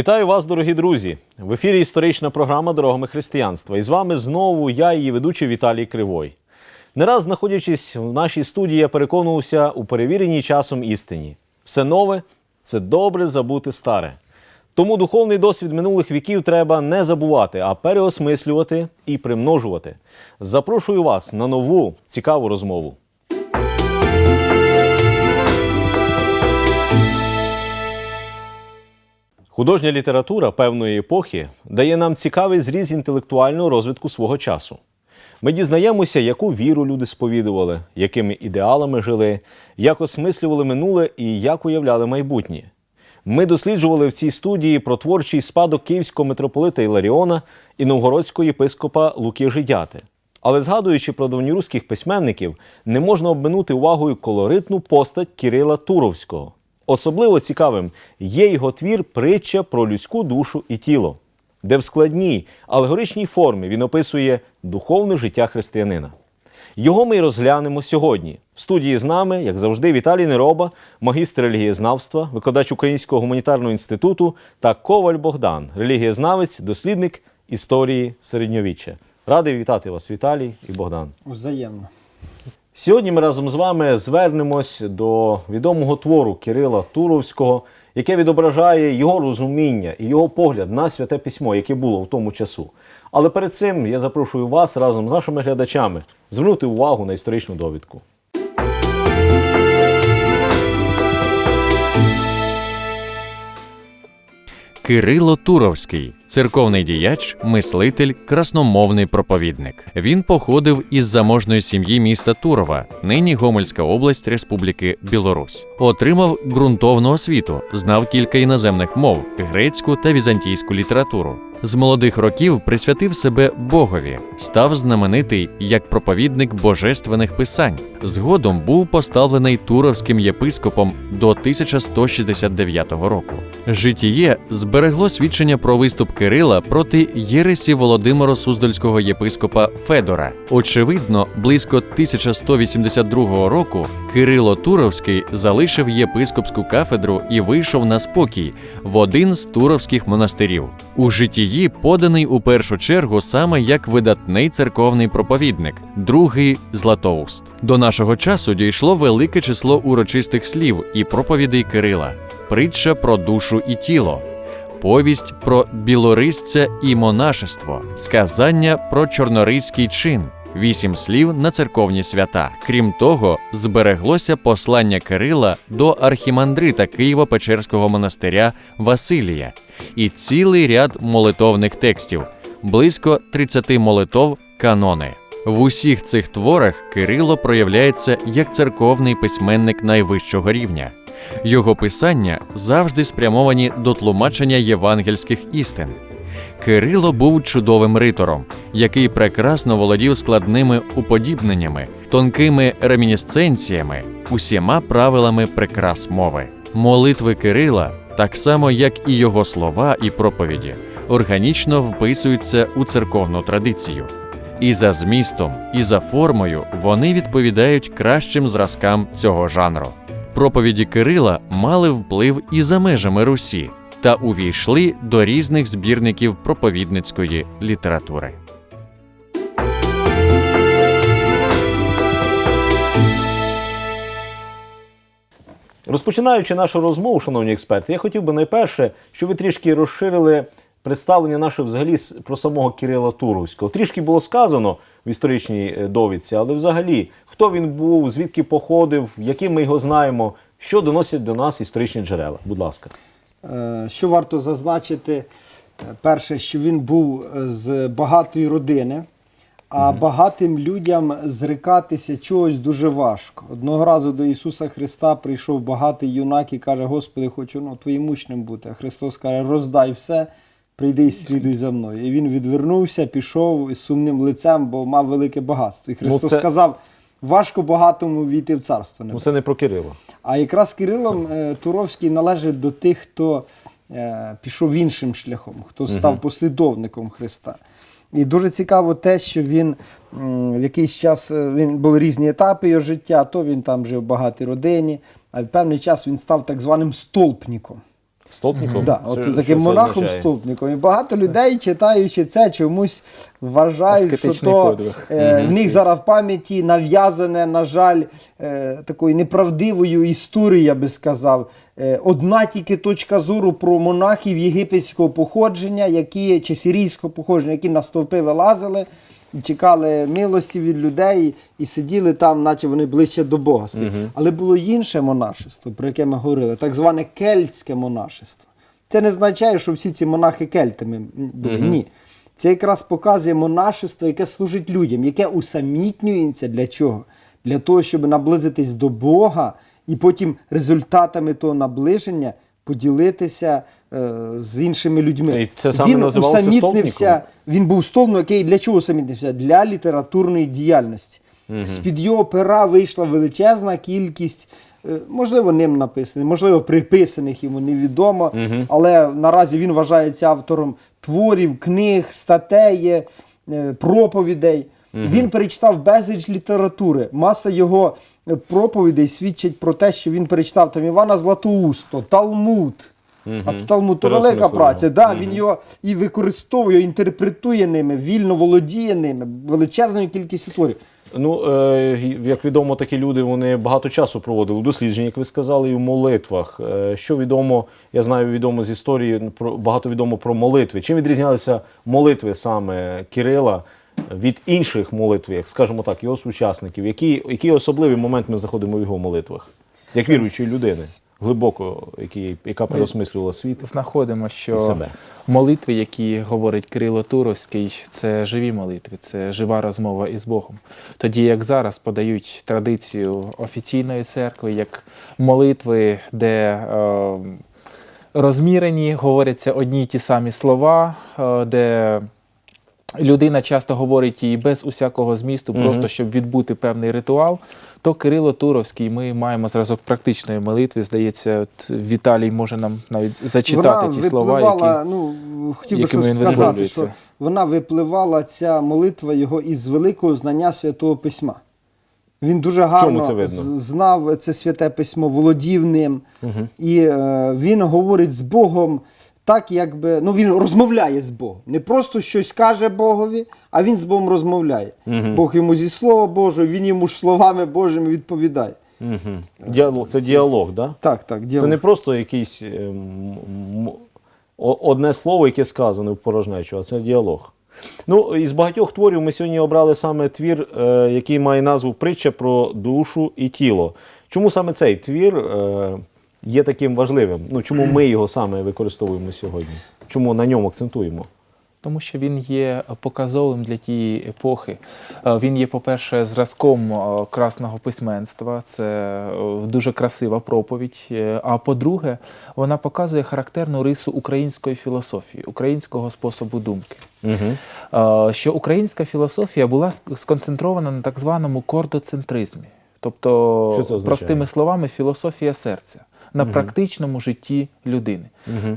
Вітаю вас, дорогі друзі! В ефірі історична програма Дорогами християнства. І з вами знову я, її ведучий Віталій Кривой. Не раз знаходячись в нашій студії, я переконувався у перевіреній часом істині. Все нове це добре забути старе. Тому духовний досвід минулих віків треба не забувати, а переосмислювати і примножувати. Запрошую вас на нову цікаву розмову. Художня література певної епохи дає нам цікавий зріз інтелектуального розвитку свого часу. Ми дізнаємося, яку віру люди сповідували, якими ідеалами жили, як осмислювали минуле і як уявляли майбутнє. Ми досліджували в цій студії про творчий спадок київського митрополита Іларіона і новгородського єпископа Луки Жидяти. Але згадуючи про давньоруських письменників, не можна обминути увагою колоритну постать Кирила Туровського. Особливо цікавим є його твір Притча про людську душу і тіло, де в складній алегоричній формі він описує духовне життя християнина. Його ми й розглянемо сьогодні. В студії з нами, як завжди, Віталій Нероба, магістр релігієзнавства, викладач Українського гуманітарного інституту та Коваль Богдан, релігієзнавець, дослідник історії середньовіччя. Радий вітати вас, Віталій і Богдан. Взаємно. Сьогодні ми разом з вами звернемось до відомого твору Кирила Туровського, яке відображає його розуміння і його погляд на святе письмо, яке було в тому часу. Але перед цим я запрошую вас разом з нашими глядачами звернути увагу на історичну довідку. Кирило Туровський, церковний діяч, мислитель, красномовний проповідник. Він походив із заможної сім'ї міста Турова, нині Гомельська область Республіки Білорусь. Отримав ґрунтовну освіту, знав кілька іноземних мов, грецьку та візантійську літературу. З молодих років присвятив себе Богові, став знаменитий як проповідник божественних писань. Згодом був поставлений туровським єпископом до 1169 року. Житіє зберегло свідчення про виступ Кирила проти єресі Володимира Суздальського єпископа Федора. Очевидно, близько 1182 року Кирило Туровський залишив єпископську кафедру і вийшов на спокій в один з туровських монастирів. У житії поданий у першу чергу саме як видатний церковний проповідник, другий Златоуст. До нашого часу дійшло велике число урочистих слів і проповідей Кирила, притча про душу і тіло. Повість про білорисця і монашество, сказання про чорнорицький чин, вісім слів на церковні свята. Крім того, збереглося послання Кирила до архімандрита Києво-Печерського монастиря Василія і цілий ряд молитовних текстів, близько 30 молитов канони. В усіх цих творах Кирило проявляється як церковний письменник найвищого рівня. Його писання завжди спрямовані до тлумачення євангельських істин. Кирило був чудовим ритором, який прекрасно володів складними уподібненнями, тонкими ремінісценціями, усіма правилами прикрас мови. Молитви Кирила, так само як і його слова і проповіді, органічно вписуються у церковну традицію. І за змістом, і за формою вони відповідають кращим зразкам цього жанру. Проповіді Кирила мали вплив і за межами Русі та увійшли до різних збірників проповідницької літератури. Розпочинаючи нашу розмову, шановні експерти, я хотів би найперше, щоб ви трішки розширили представлення наше взагалі про самого Кирила Туровського. Трішки було сказано в історичній е, довідці, але взагалі, хто він був, звідки походив, яким ми його знаємо, що доносять до нас історичні джерела. Будь ласка. Е, Що варто зазначити? Е, Перше, що він був з багатої родини, а багатим людям зрикатися чогось дуже важко. Одного разу до Ісуса Христа прийшов багатий юнак і каже: Господи, хочу ну, твоїм учнем бути. А Христос каже, роздай все, прийди і слідуй за мною. І він відвернувся, пішов із сумним лицем, бо мав велике багатство. І Христос це- сказав: важко багатому війти в царство Ну це не про Кирила. А якраз Кирилом е, Туровський належить до тих, хто е, пішов іншим шляхом, хто став послідовником Христа. І дуже цікаво те, що він в якийсь час е, він були різні етапи його життя, то він там жив в багатій родині, а в певний час він став так званим столпніком. Столпніков? Да, от що таким це монахом означає? столпником. І багато людей, читаючи це, чомусь вважають, що то е, в них зараз в пам'яті нав'язане, на жаль, е, такою неправдивою історією, я би сказав. Е, одна тільки точка зору про монахів єгипетського походження, які чи сирійського походження, які на стовпи вилазили. І чекали милості від людей і сиділи там, наче вони ближче до Бога. стоять. Але було інше монашество, про яке ми говорили, так зване кельтське монашество. Це не означає, що всі ці монахи кельтами були. Ні. Це якраз показує монашество, яке служить людям, яке усамітнюється для чого? Для того, щоб наблизитись до Бога і потім результатами того наближення поділитися е, з іншими людьми. І це саме Він усамітнився, він був столбник, який для чого усамітнився? Для літературної діяльності. З-під його пера вийшла величезна кількість, е, можливо, ним написаних, можливо, приписаних йому невідомо. Але наразі він вважається автором творів, книг, статей, е, проповідей. Він перечитав безліч літератури. Маса його е, проповідей свідчить про те, що він перечитав там Івана Златоусто, Талмуд. А Талмуд то велика праця. Да, Він його і використовує, інтерпретує ними, вільно володіє ними, величезною кількістю творів. Ну, е, як відомо, такі люди вони багато часу проводили у дослідженні, як ви сказали, і в молитвах. Е, що відомо, я знаю відомо з історії, про, багато відомо про молитви. Чим відрізнялися молитви саме Кирила від інших молитв, як скажімо так, його сучасників? Який, який особливий момент ми знаходимо в його молитвах? Як віруючої людини, глибоко, які, яка переосмислювала світ Знаходимо, що і себе. молитви, які говорить Кирило Туровський, це живі молитви, це жива розмова із Богом. Тоді як зараз подають традицію офіційної церкви, як молитви, де е, розмірені, говоряться одні й ті самі слова, е, де людина часто говорить її без усякого змісту, просто щоб відбути певний ритуал. То Кирило Туровський, ми маємо зразок практичної молитви. Здається, от Віталій може нам навіть зачитати вона ті слова, випливала, які ну хотів би щось сказати, що вона випливала ця молитва його із великого знання святого письма. Він дуже гарно це знав це святе письмо, володів ним, і е, він говорить з Богом. Так, якби ну він розмовляє з Богом. Не просто щось каже Богові, а він з Богом розмовляє. Бог йому зі слова Божого, він йому ж словами Божими відповідає. Діалог, це діалог, да? Так, так, Це не просто якийсь е, м- м- одне слово, яке сказане в порожнечу, а це діалог. Ну, із багатьох творів ми сьогодні обрали саме твір, е, який має назву Притча про душу і тіло. Чому саме цей твір е, є таким важливим? Ну, чому ми його саме використовуємо сьогодні? Чому на ньому акцентуємо? Тому що він є показовим для тієї епохи. Е, Він є, по-перше, зразком е, красного письменства. Це е, дуже красива проповідь. А по-друге, вона показує характерну рису української філософії, українського способу думки. Е, Що українська філософія була сконцентрована на так званому кордоцентризмі, тобто, простими словами, філософія серця. На практичному житті людини.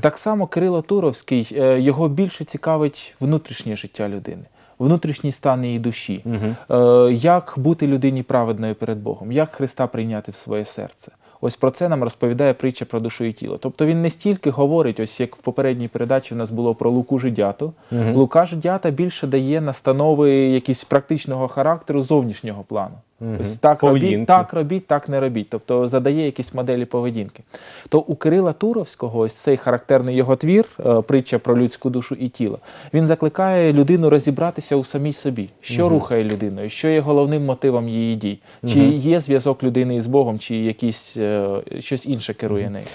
Так само Кирило Туровський, е, його більше цікавить внутрішнє життя людини, внутрішній стан її душі, Е, як бути людині праведною перед Богом, як Христа прийняти в своє серце. Ось про це нам розповідає притча про душу і тіло. Тобто він не стільки говорить, ось як в попередній передачі в нас було про Луку Жидяту. Лука Жидята більше дає настанови якісь практичного характеру зовнішнього плану. Ось так робіть, так робіть, так не робіть. Тобто задає якісь моделі поведінки. То у Кирила Туровського, ось цей характерний його твір, е, притча про людську душу і тіло, він закликає людину розібратися у самій собі, що рухає людиною, що є головним мотивом її дій, чи є зв'язок людини із Богом, чи якийсь е, щось інше керує нею.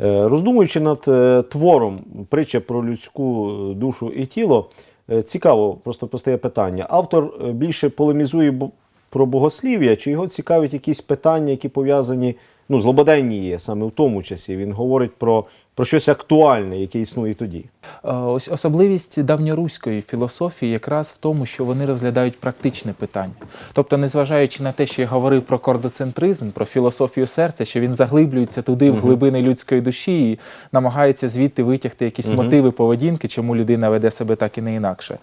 Е, Роздумуючи над твором притча про людську душу і тіло, цікаво, просто постає питання. Автор більше полемізує про богослів'я, чи його цікавить якісь питання, які пов'язані, ну, злободенні є саме в тому часі. Він говорить про, про щось актуальне, яке існує тоді. Е, Ось особливість давньоруської філософії якраз в тому, що вони розглядають практичне питання. Тобто, незважаючи на те, що я говорив про кордоцентризм, про філософію серця, що він заглиблюється туди, в глибини людської душі, і намагається звідти витягти якісь мотиви поведінки, чому людина веде себе так і не інакше.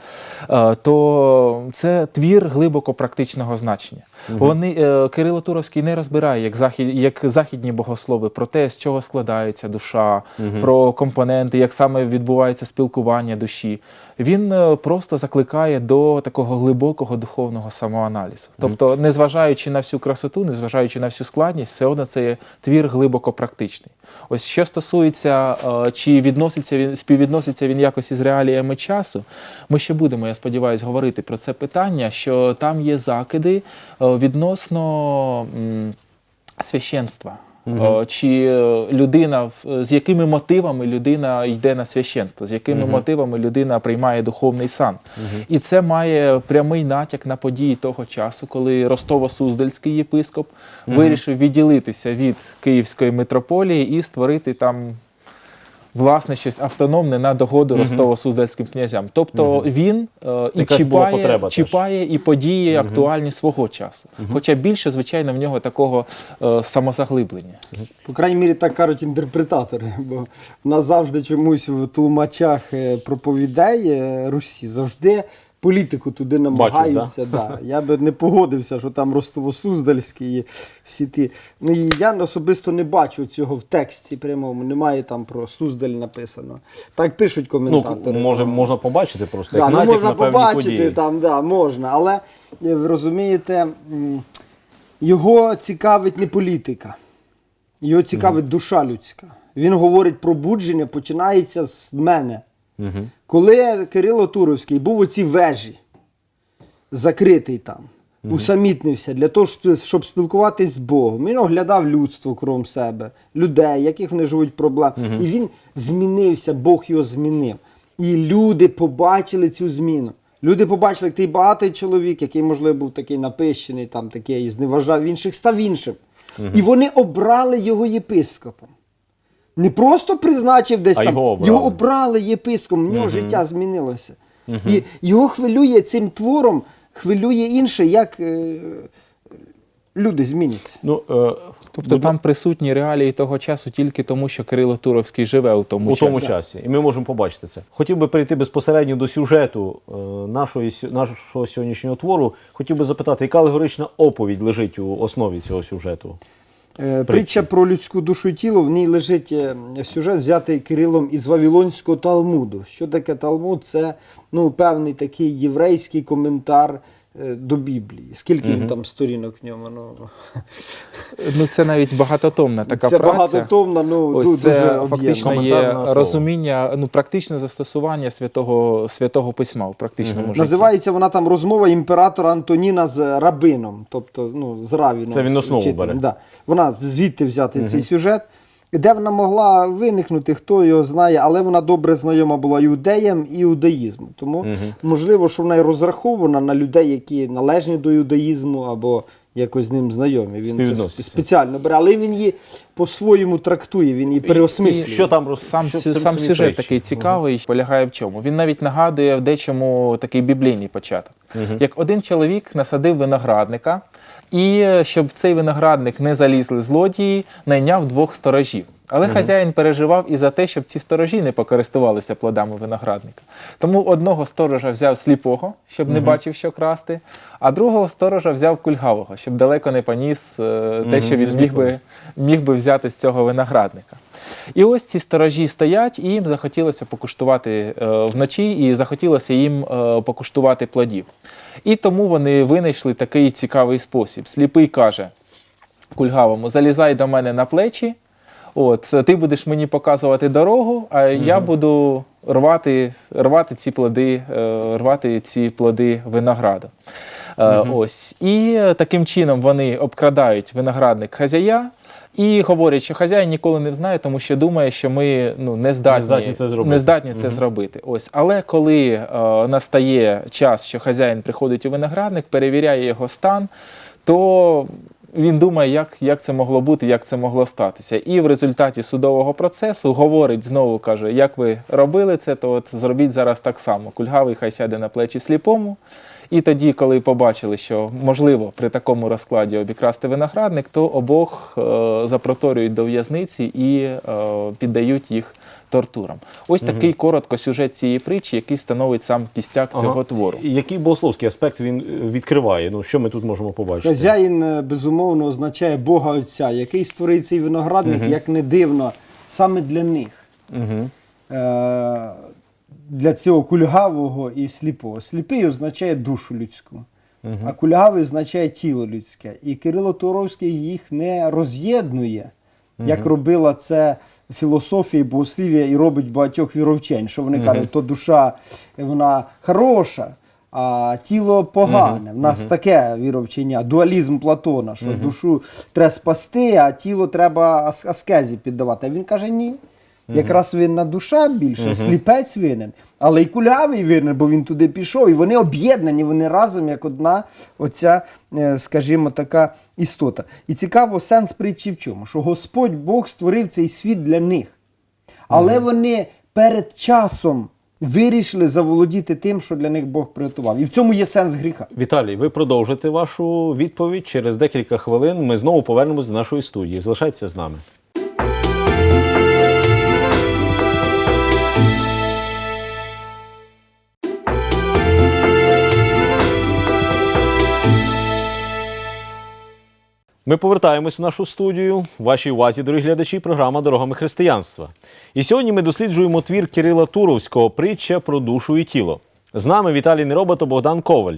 Е, То це твір глибоко практичного значення. Вони е, Кирило Туровський не розбирає, як захід, як західні богослови, про те, з чого складається душа, про компоненти, як саме відбувається спілкування душі. Він е, просто закликає до такого глибокого духовного самоаналізу. Тобто, незважаючи на всю красоту, незважаючи на всю складність, все одно це є твір глибоко практичний. Ось що стосується, е, чи відноситься він співвідноситься він якось із реаліями часу, ми ще будемо, я сподіваюся, говорити про це питання, що там є закиди е, відносно священства. Е, Чи е, людина з якими мотивами людина йде на священство, з якими мотивами людина приймає духовний сан. І це має прямий натяк на події того часу, коли Ростово-Суздальський єпископ вирішив відділитися від Київської митрополії і створити там власне щось автономне на догоду Ростово-Суздальським князям. Тобто він е, і Якась була чіпає, потреба теж. чіпає і події актуальні свого часу. Хоча більше, звичайно, в нього такого е, самозаглиблення. По крайній мірі, так кажуть інтерпретатори, бо в нас завжди чомусь в тлумачах е, проповідей е, Русі завжди політику туди намагаються. да? Я би не погодився, що там Ростово-Суздальський і всі ті. Ну і я особисто не бачу цього в тексті прямому. Немає там про Суздаль написано. Так пишуть Ну, коментатори. може, можна побачити просто, Да, як ну, можна на побачити події. там, да, можна. Але е, ви розумієте, його цікавить не політика, його цікавить душа людська. Він говорить про будження, починається з мене. Коли Кирило Туровський був у цій вежі, закритий там, усамітнився для того, щоб- спілкуватись з Богом. Він оглядав людство кром себе, людей, яких вони живуть проблем. І він змінився, Бог його змінив. І люди побачили цю зміну. Люди побачили, як той багатий чоловік, який, можливо, був такий напищений, там такий, зневажав інших, став іншим. І вони обрали його єпископом. Не просто призначив десь А там, його обрали. його обрали єпископом, в нього життя змінилося. І його хвилює цим твором, хвилює інше, як е, люди зміняться. Ну, е, Тобто там присутні реалії того часу тільки тому, що Кирило Туровський живе у тому у тому часі. часі, і ми можемо побачити це. Хотів би перейти безпосередньо до сюжету е, нашої, нашого сьогоднішнього твору. Хотів би запитати, яка алегорична оповідь лежить у основі цього сюжету? Е, Притча про людську душу і тіло, в ній лежить е, сюжет, взятий Кирилом із Вавилонського Талмуду. Що таке Талмуд? Це ну, певний такий єврейський коментар до Біблії. Скільки він там сторінок в ньому? Ну, Ну це навіть багатотомна така це праця. багатотомна, ну, Ось ду- це дуже об'ємна. фактично є Коментар на розуміння, ну практичне застосування святого святого письма в практичному житті. Називається вона там розмова імператора Антоніна з рабином, тобто ну, з равіном. Це він з основу вчителем, бере. Да. Вона звідти взяти цей сюжет. Де вона могла виникнути, хто його знає, але вона добре знайома була іудеям і іудаїзму. Тому можливо, що вона й розрахована на людей, які належні до іудаїзму або якось з ним знайомі. Він це спеціально бере, але він її по-своєму трактує, він її переосмислює. І що там роз... Сам, що сам сюжет притчі? такий цікавий, полягає в чому. Він навіть нагадує в дечому такий біблійний початок. Як один чоловік насадив виноградника, і е, щоб в цей виноградник не залізли злодії, найняв двох сторожів. Але хазяїн переживав і за те, щоб ці сторожі не покористувалися плодами виноградника. Тому одного сторожа взяв сліпого, щоб не бачив, що красти, а другого сторожа взяв кульгавого, щоб далеко не поніс е, те, що він міг би, міг би взяти з цього виноградника. І ось ці сторожі стоять, і їм захотілося покуштувати е, вночі, і захотілося їм е, покуштувати плодів. І тому вони винайшли такий цікавий спосіб. Сліпий каже кульгавому: залізай до мене на плечі. От, ти будеш мені показувати дорогу, а я буду рвати, рвати ці плоди, е, рвати ці плоди винограду. Е, Ось. І е, таким чином вони обкрадають виноградник хазяя. І говорять, що хазяїн ніколи не знає, тому що думає, що ми ну, не здатні, здатні це зробити. Не здатні це зробити. Ось. Але коли е, настає час, що хазяїн приходить у виноградник, перевіряє його стан, то він думає, як, як це могло бути, як це могло статися. І в результаті судового процесу говорить знову, каже, як ви робили це, то от зробіть зараз так само. Кульгавий хай сяде на плечі сліпому. І тоді, коли побачили, що можливо при такому розкладі обікрасти виноградник, то обох е, запроторюють до в'язниці і е, піддають їх тортурам. Ось такий коротко сюжет цієї притчі, який становить сам кістяк Ага. цього твору. І Який богословський аспект він е, відкриває? Ну, що ми тут можемо побачити? Хазяїн, е, безумовно, означає Бога Отця, який створив цей виноградник, як не дивно, саме для них. Угу. Е, Для цього кульгавого і сліпого. Сліпий означає душу людську, а кульгавий означає тіло людське. І Кирило Туровський їх не роз'єднує, як робила це філософія, і богослів'я і робить багатьох віровчень, що вони кажуть, то душа вона хороша. А тіло погане. В нас таке віровчення, дуалізм Платона, що душу треба спасти, а тіло треба ас- аскезі піддавати. А він каже: ні. Якраз винна душа більше, сліпець винен, але й кулявий винен, бо він туди пішов. І вони об'єднані, вони разом як одна оця, е, скажімо, така істота. І цікаво, сенс притчі в чому? Що Господь Бог створив цей світ для них. Але вони перед часом вирішили заволодіти тим, що для них Бог приготував. І в цьому є сенс гріха. Віталій, ви продовжите вашу відповідь. Через декілька хвилин ми знову повернемось до нашої студії. Залишайтеся з нами. Ми повертаємось в нашу студію. Вашій увазі, дорогі глядачі, програма Дорогами християнства. І сьогодні ми досліджуємо твір Кирила Туровського притча про душу і тіло. З нами Віталій Неробо та Богдан Коваль.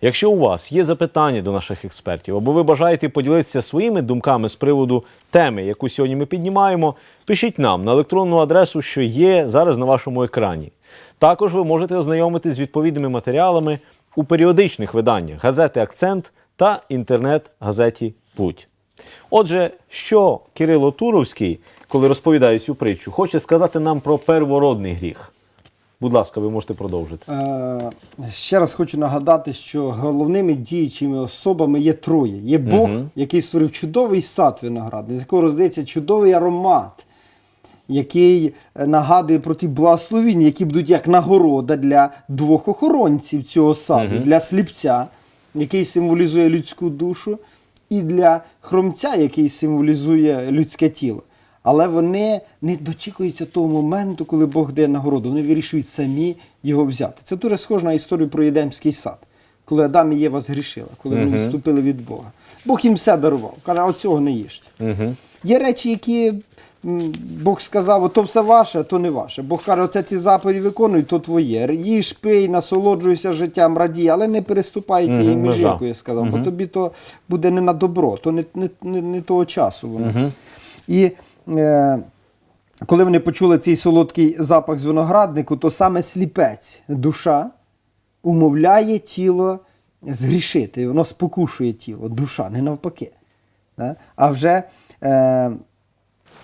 Якщо у вас є запитання до наших експертів, або ви бажаєте поділитися своїми думками з приводу теми, яку сьогодні ми піднімаємо, пишіть нам на електронну адресу, що є зараз на вашому екрані. Також ви можете ознайомитись з відповідними матеріалами у періодичних виданнях газети Акцент та інтернет-газеті Путь. Отже, що Кирило Туровський, коли розповідає цю притчу, хоче сказати нам про первородний гріх. Будь ласка, ви можете продовжити. Е, ще раз хочу нагадати, що головними діючими особами є троє. Є Бог, який створив чудовий сад виноградний, з якого роздається чудовий аромат, який е, нагадує про ті благословіння, які будуть як нагорода для двох охоронців цього саду, для сліпця, який символізує людську душу, і для хромця, який символізує людське тіло. Але вони не дочікуються того моменту, коли Бог дає нагороду. Вони вирішують самі його взяти. Це дуже схоже на історію про Єдемський сад, коли Адам і Єва згрішили, коли вони відступили від Бога. Бог їм все дарував. Каже, а оцього не їжте. Є речі, які Бог сказав, ото все ваше, а то не ваше. Бог каже, оце ці заповіді виконуй, то твоє. Їж, пий, насолоджуйся життям, радій, але не переступай тієї межі, яку я сказав, бо тобі то буде не на добро, то не, не, не, не того часу воно. І е, коли вони почули цей солодкий запах з винограднику, то саме сліпець, душа, умовляє тіло згрішити. Воно спокушує тіло, душа, не навпаки. Да? А вже, е,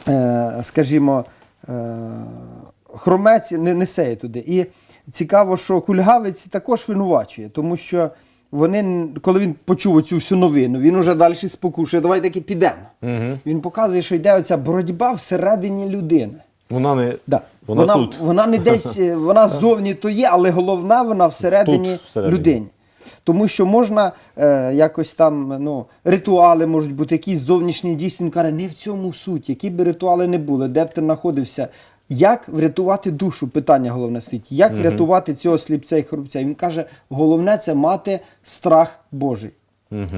е, скажімо, е, хромець не несе туди. І цікаво, що кульгавець також винувачує, тому що вони, коли він почув цю всю новину, він уже далі спокушує, давай таки підемо. Він показує, що йде оця боротьба всередині людини. Вона не Да. Вона, Вона, тут. вона не десь, е, вона ззовні то є, але головна вона всередині, Тут, всередині. людині. Тому що можна е, якось там ну, ритуали можуть бути, якісь зовнішні дійсні. Він каже, не в цьому суть, які б ритуали не були, де б ти знаходився. Як врятувати душу? Питання головне стоїть. Як врятувати цього сліпця і хрупця? Він каже, головне це мати страх Божий.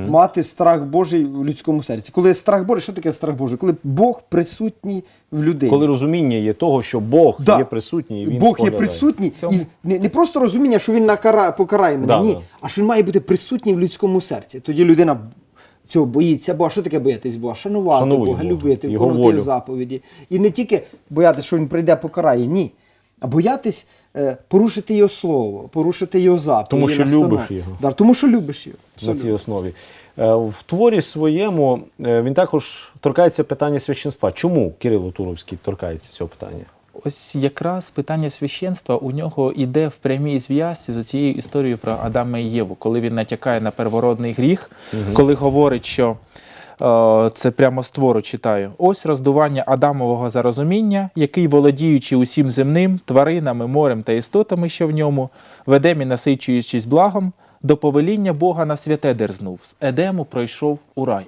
Мати страх Божий в людському серці. Коли страх Божий, що таке страх Божий? Коли Бог присутній в людині. Коли розуміння є того, що Бог Да. є присутній, і він Бог є присутній, Цьому- і не, не просто розуміння, що він накара, покарає мене, Да, ні, да. а що він має бути присутній в людському серці. Тоді людина цього боїться Бога. Що таке боятись Бога? Шанувати Шанує Бога, Бога, любити, виконувати заповіді. І не тільки боятися, що він прийде, покарає, ні. А боятись е, порушити його слово, порушити його заповіді. Тому що настанови. любиш його. Да, тому що любиш його. на цій основі. Е, В творі своєму е, він також торкається питання священства. Чому Кирило Туровський торкається цього питання? Ось якраз питання священства у нього йде в прямій зв'язці з цією історією про Адама і Єву, коли він натякає на первородний гріх, коли говорить, що це прямо з твору читаю. Ось роздування Адамового зарозуміння, який, володіючи усім земним, тваринами, морем та істотами, що в ньому, ведем і насичуючись благом, до повеління Бога на святе дерзнув. З Едему пройшов у рай.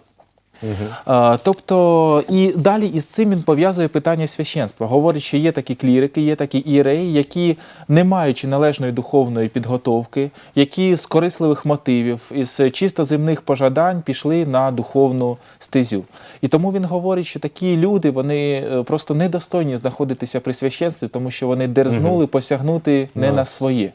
Тобто, і далі із цим він пов'язує питання священства. Говорить, що є такі клірики, є такі іреї, які, не маючи належної духовної підготовки, які з корисливих мотивів, із чисто земних пожадань пішли на духовну стезю. І тому він говорить, що такі люди вони е, просто недостойні знаходитися при священстві, тому що вони дерзнули посягнути не на своє.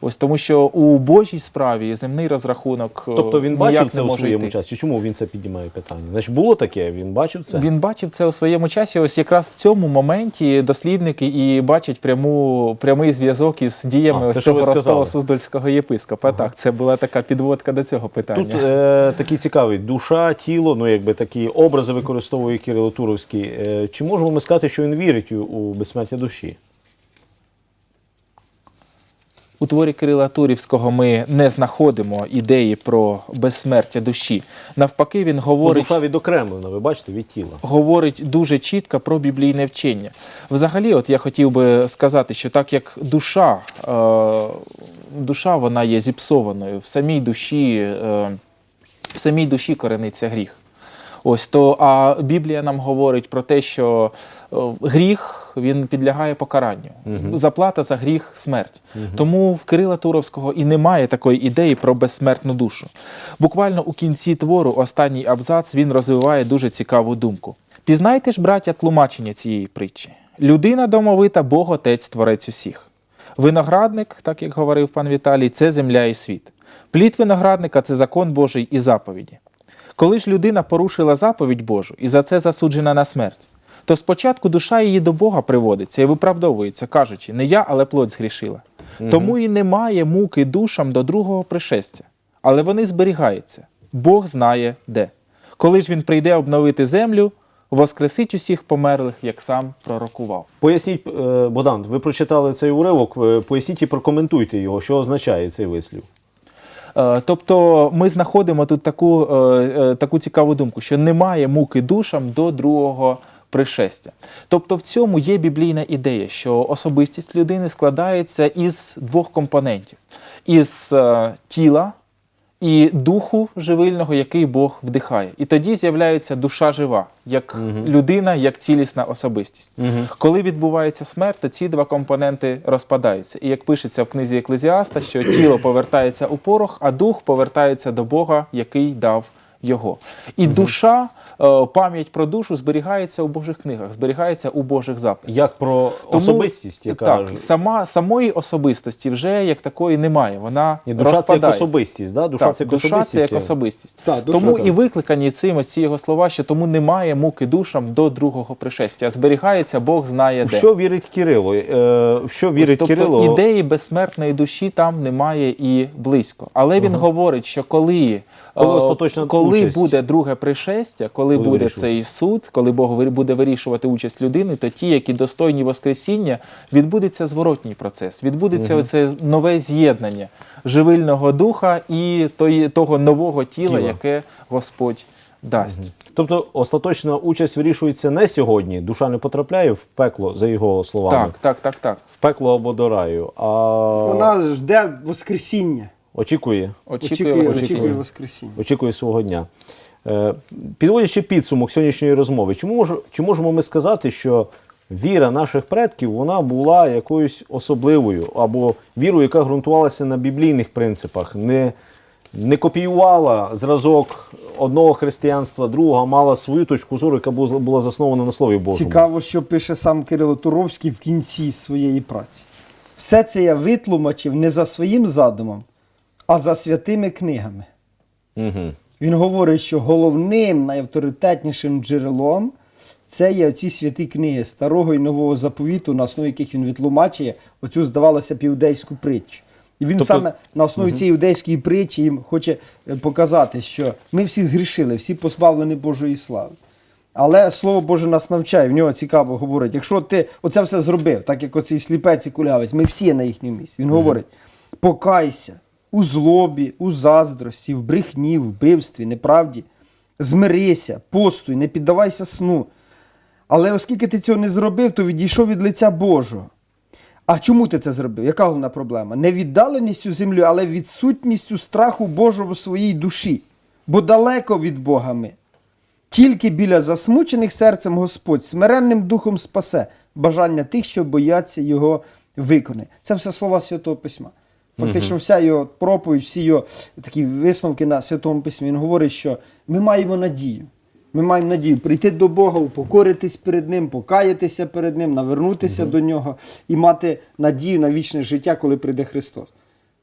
Ось тому, що у Божій справі земний розрахунок. е, Тобто він бачив це у своєму йти. часі. Чому він це піднімає питання? Значить, було таке, він бачив це. Він бачив це у своєму часі. Ось якраз в цьому моменті дослідники і бачать пряму, прямий зв'язок із діями А, ось що ви цього. Ростова Суздальського єпископа. Так, це була така підводка до цього питання. Тут е, такий цікавий душа, тіло, ну якби такі образи використовує Кирило Туровський. Е, чи можемо ми сказати, що він вірить у, у безсмертя душі? У творі Кирила Турівського ми не знаходимо ідеї про безсмертя душі. Навпаки, він говорить. душа відокремлена, ви бачите, від тіла. говорить дуже чітко про біблійне вчення. Взагалі, от я хотів би сказати, що так як душа, е, душа вона є зіпсованою, в самій душі, е, в самій душі корениться гріх. Ось то, а Біблія нам говорить про те, що е, гріх він підлягає покаранню. Заплата за гріх смерть. Тому в Кирила Туровського і немає такої ідеї про безсмертну душу. Буквально у кінці твору, останній абзац, він розвиває дуже цікаву думку. Пізнайте ж, браття, тлумачення цієї притчі. Людина домовита, Бог Отець Творець усіх. Виноградник, так як говорив пан Віталій, це земля і світ. Плід виноградника це закон Божий і заповіді. Коли ж людина порушила заповідь Божу і за це засуджена на смерть, то спочатку душа її до Бога приводиться і виправдовується, кажучи, не я, але плоть згрішила. Тому і немає муки душам до другого пришестя. Але вони зберігаються. Бог знає де. Коли ж він прийде обновити землю, воскресить усіх померлих, як сам пророкував. Поясніть, е, Богдан, ви прочитали цей уривок, е, поясніть і прокоментуйте його, що означає цей вислів. Е, Тобто ми знаходимо тут таку, таку цікаву думку, що немає муки душам до другого пришестя. Тобто в цьому є біблійна ідея, що особистість людини складається із двох компонентів: із е, тіла і духу живильного, який Бог вдихає. І тоді з'являється душа жива, як людина, як цілісна особистість. Коли відбувається смерть, то ці два компоненти розпадаються. І як пишеться в книзі Еклезіаста, що тіло повертається у порох, а дух повертається до Бога, який дав його. І душа, е, пам'ять про душу зберігається у Божих книгах, зберігається у Божих записах. Як про Тому, особистість, яка так, сама, самої особистості вже як такої немає. Вона Ні, душа це як особистість, да? душа Так, це як душа особистість. це як особистість. Так, душа тому так. і викликані цим ось ці його слова, що тому немає муки душам до другого пришестя. Зберігається, Бог знає де. що вірить Кирило? Е, що вірить тобто Кирило? ідеї безсмертної душі там немає і близько. Але він говорить, що коли, Коли остаточна коли участь. буде друге пришестя, коли Буде буде вирішувати. цей суд, коли Бог буде вирішувати участь людини, то ті, які достойні Воскресіння, відбудеться зворотній процес, відбудеться оце нове з'єднання живильного духа і тої, того нового тіла, Тіла. яке Господь дасть. Тобто остаточна участь вирішується не сьогодні. Душа не потрапляє в пекло, за його словами, Так, так, так, так. в пекло або до раю, а Вона жде Воскресіння. Очікує, Очікує, Очікує, Воскресіння. очікує Воскресіння. очікує свого дня. Е, Підводячи підсумок сьогоднішньої розмови, чи, мож, чи можемо ми сказати, що віра наших предків вона була якоюсь особливою, або вірою, яка ґрунтувалася на біблійних принципах, не, не копіювала зразок одного християнства, другого, мала свою точку зору, яка була була заснована на Слові Божому. Цікаво, що пише сам Кирило Туровський в кінці своєї праці. Все це я витлумачив не за своїм задумом, а за святими книгами. Угу. Він говорить, що головним найавторитетнішим джерелом це є оці святі книги Старого і Нового заповіту, на основі яких він відтлумачує оцю, здавалося, б, іудейську притчу. І він Тобто- саме на основі цієї іудейської притчі їм хоче е, показати, що ми всі згрішили, всі позбавлені Божої слави. Але Слово Боже нас навчає, в нього цікаво говорить, якщо ти оце все зробив, так як оцей сліпець і кулявець, ми всі на їхньому місці. Він говорить: покайся у злобі, у заздрості, в брехні, в вбивстві, неправді, змирися, постуй, не піддавайся сну. Але оскільки ти цього не зробив, то відійшов від лиця Божого. А чому ти це зробив? Яка головна проблема? Не віддаленістю землі, але відсутністю страху Божого в своїй душі. Бо далеко від Бога ми. Тільки біля засмучених серцем Господь смиренним духом спасе бажання тих, що бояться його виконає. Це все слова Святого Письма. Фактично, вся його проповідь, всі його такі висновки на Святому Письмі. Він говорить, що ми маємо надію. Ми маємо надію прийти до Бога, упокоритись перед Ним, покаятися перед Ним, навернутися до нього і мати надію на вічне життя, коли прийде Христос.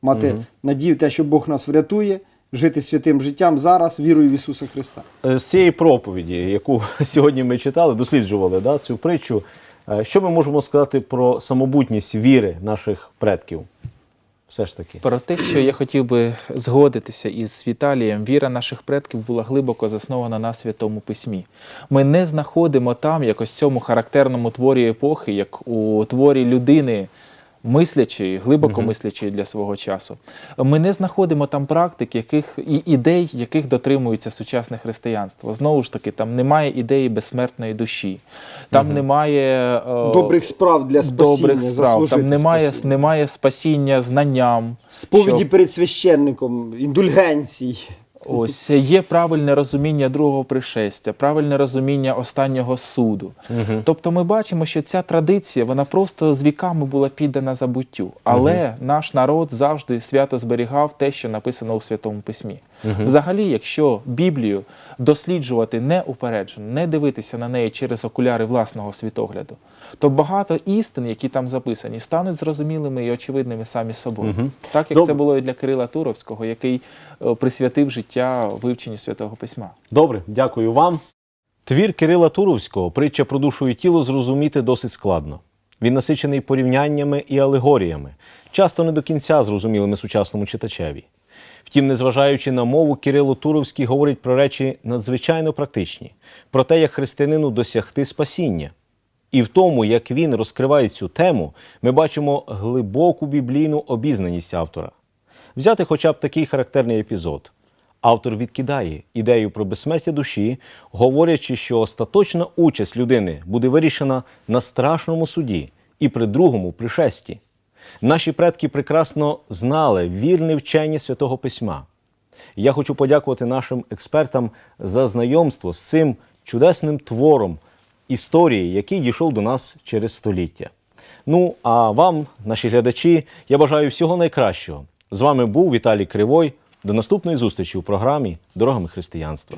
Мати надію, те, що Бог нас врятує, жити святим життям зараз, вірою в Ісуса Христа. Е, З цієї проповіді, яку сьогодні ми читали, досліджували да, цю притчу, е, що ми можемо сказати про самобутність віри наших предків? Все ж таки. Про те, що я хотів би згодитися із Віталієм, віра наших предків була глибоко заснована на святому письмі. Ми не знаходимо там якось цьому характерному творі епохи, як у творі людини. Мислячої, глибоко мислячої для свого часу, ми не знаходимо там практик, яких і ідей, яких дотримується сучасне християнство. Знову ж таки, там немає ідеї безсмертної душі, там немає е, Добрих справ для спасіння, добрих справ, там немає, спасіння. немає спасіння знанням. Сповіді щоб- перед священником, індульгенцій. Ось є правильне розуміння другого пришестя, правильне розуміння останнього суду. Тобто ми бачимо, що ця традиція вона просто з віками була піддана забуттю. Але наш народ завжди свято зберігав те, що написано у Святому Письмі. Взагалі, якщо Біблію досліджувати неупереджено, не дивитися на неї через окуляри власного світогляду, то багато істин, які там записані, стануть зрозумілими і очевидними самі собою. Так як Добре. це було і для Кирила Туровського, який е, присвятив життя вивченню святого письма. Добре, дякую вам. Твір Кирила Туровського, притча про душу і тіло зрозуміти досить складно. Він насичений порівняннями і алегоріями, часто не до кінця зрозумілими сучасному читачеві. Втім, незважаючи на мову, Кирило Туровський говорить про речі надзвичайно практичні, про те, як християнину досягти спасіння. І в тому, як він розкриває цю тему, ми бачимо глибоку біблійну обізнаність автора. Взяти хоча б такий характерний епізод. Автор відкидає ідею про безсмертя душі, говорячи, що остаточна участь людини буде вирішена на страшному суді і при другому пришесті. Наші предки прекрасно знали вірне вчення святого письма. Я хочу подякувати нашим експертам за знайомство з цим чудесним твором історії, який дійшов до нас через століття. Ну а вам, наші глядачі, я бажаю всього найкращого. З вами був Віталій Кривой. До наступної зустрічі у програмі Дорогами християнства.